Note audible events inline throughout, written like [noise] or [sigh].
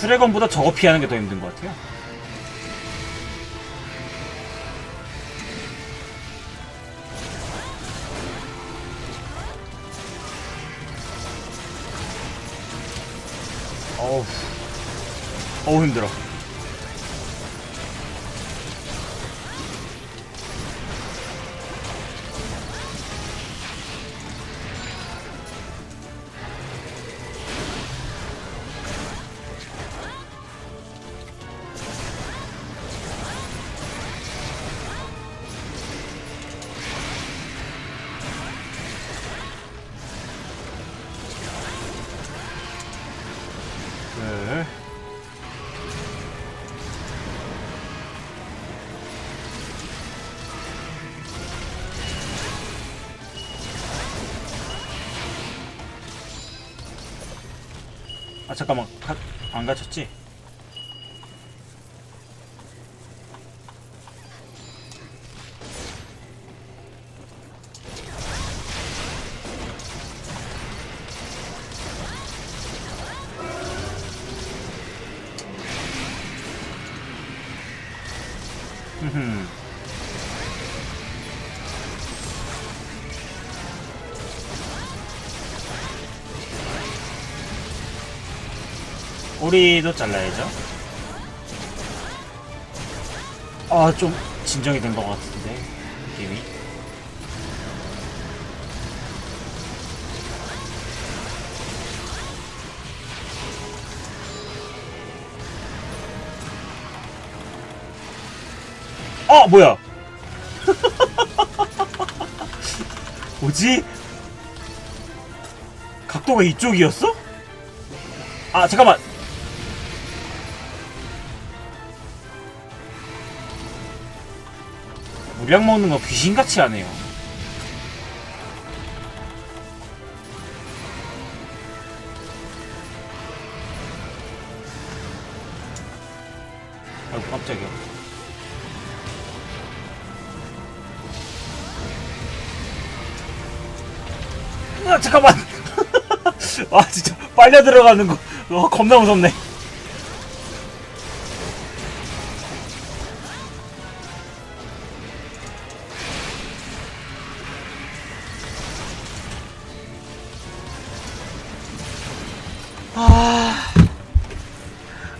수레건보다 저거 피하는 게 더 힘든 것 같아요. 어우, 어우 힘들어. 네. 아 잠깐만 가, 안 갇혔지? 흠흠. 우리도 잘라야죠. 아, 좀 진정이 된 것 같은데, 느낌이. 어, 뭐야? [laughs] 뭐지? 각도가 이쪽이었어? 아, 잠깐만. 물약 먹는 거 귀신같이 하네요. 아이고, 깜짝이야. 아, 잠깐만! [laughs] 아, 진짜, 빨려 들어가는 거, 어, 겁나 무섭네. 아,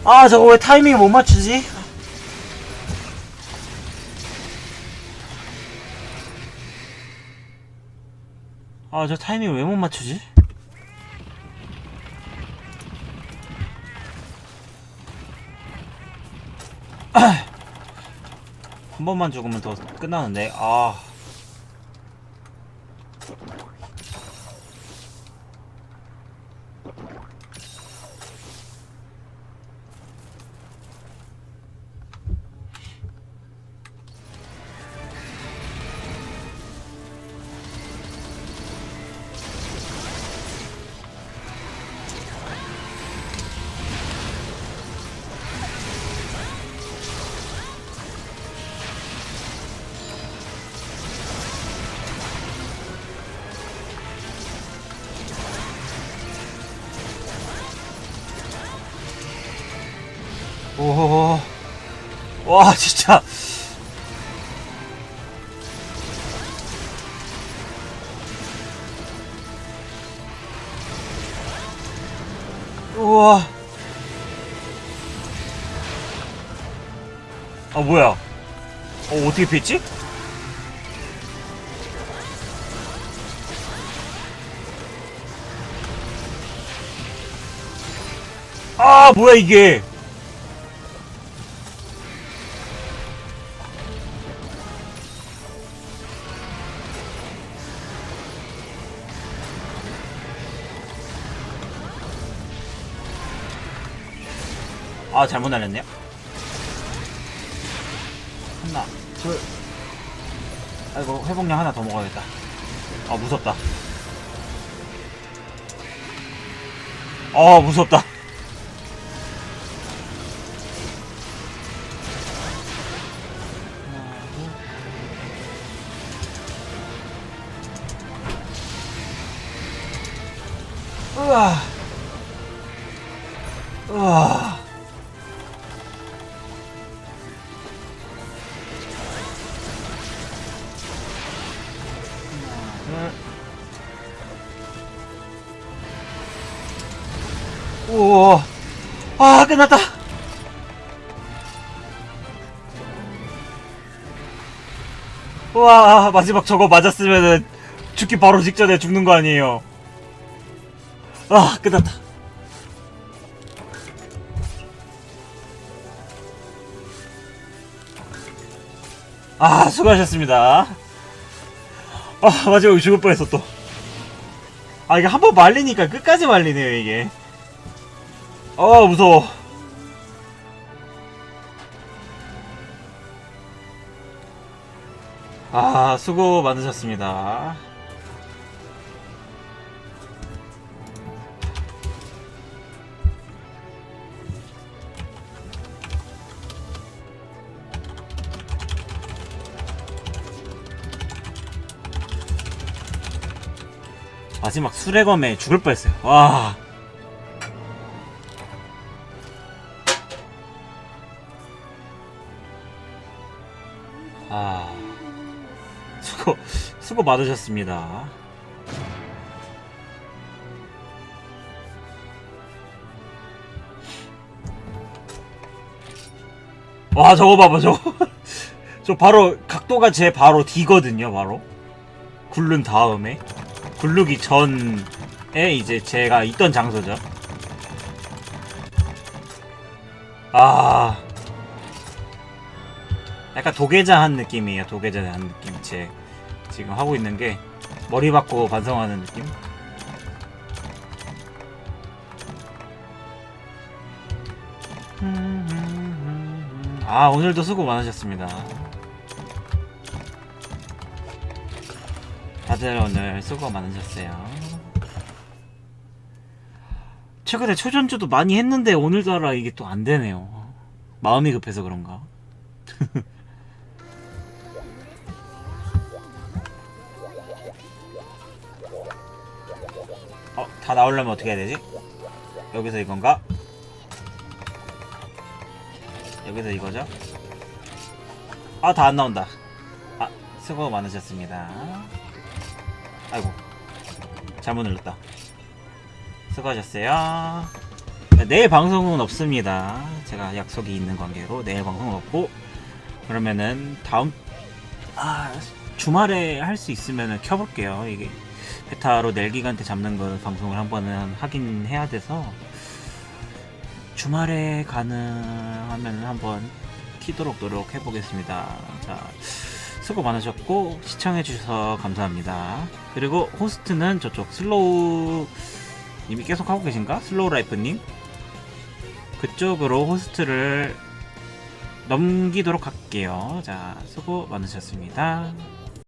아, 저거 왜 타이밍 못 맞추지? 아, 저 타이밍 왜 못 맞추지? 한 번만 죽으면 더 끝나는데, 아. 와, 진짜. 우와. 아, 뭐야. 어, 어떻게 피했지? 아, 뭐야, 이게. 아 잘못 날렸네요. 하나 둘. 아이고 회복량 하나 더 먹어야겠다. 아 무섭다. 아 무섭다. 으아. 으아 우와. 아, 끝났다. 와, 마지막 저거 맞았으면은 죽기 바로 직전에 죽는 거 아니에요. 아, 끝났다. 아, 수고하셨습니다. 아, 마지막에 죽을 뻔했어, 또. 아, 이게 한 번 말리니까 끝까지 말리네요, 이게. 아, 무서워. 아, 수고 많으셨습니다. 마지막 수레검에 죽을 뻔했어요. 와. 아. 수고, 수고 많으셨습니다. 와, 저거 봐봐, 저거. [laughs] 저 바로, 각도가 제 바로 D거든요, 바로. 굴른 다음에. 굴르기 전에 이제 제가 있던 장소죠. 아. 약간 도계자 한 느낌이에요. 도계자 한 느낌. 제 지금 하고 있는 게 머리 받고 반성하는 느낌. 아 오늘도 수고 많으셨습니다. 다들 오늘 수고 많으셨어요. 최근에 초전주도 많이 했는데 오늘따라 이게 또 안 되네요. 마음이 급해서 그런가? [laughs] 다 나오려면 어떻게 해야 되지? 여기서 이건가? 여기서 이거죠? 아, 다 안 나온다. 아, 수고 많으셨습니다. 아이고, 잘못 눌렀다. 수고하셨어요. 네, 내일 방송은 없습니다. 제가 약속이 있는 관계로 내일 방송은 없고, 그러면은 다음, 아, 주말에 할 수 있으면 켜볼게요. 이게 베타로 기간 때 잡는 거 방송을 한 번은 하긴 해야 돼서 주말에 가능하면 한번 키도록 노력해보겠습니다. 자, 수고 많으셨고 시청해주셔서 감사합니다. 그리고 호스트는 저쪽 슬로우 님이 계속 하고 계신가? 슬로우 라이프님 그쪽으로 호스트를 넘기도록 할게요. 자, 수고 많으셨습니다.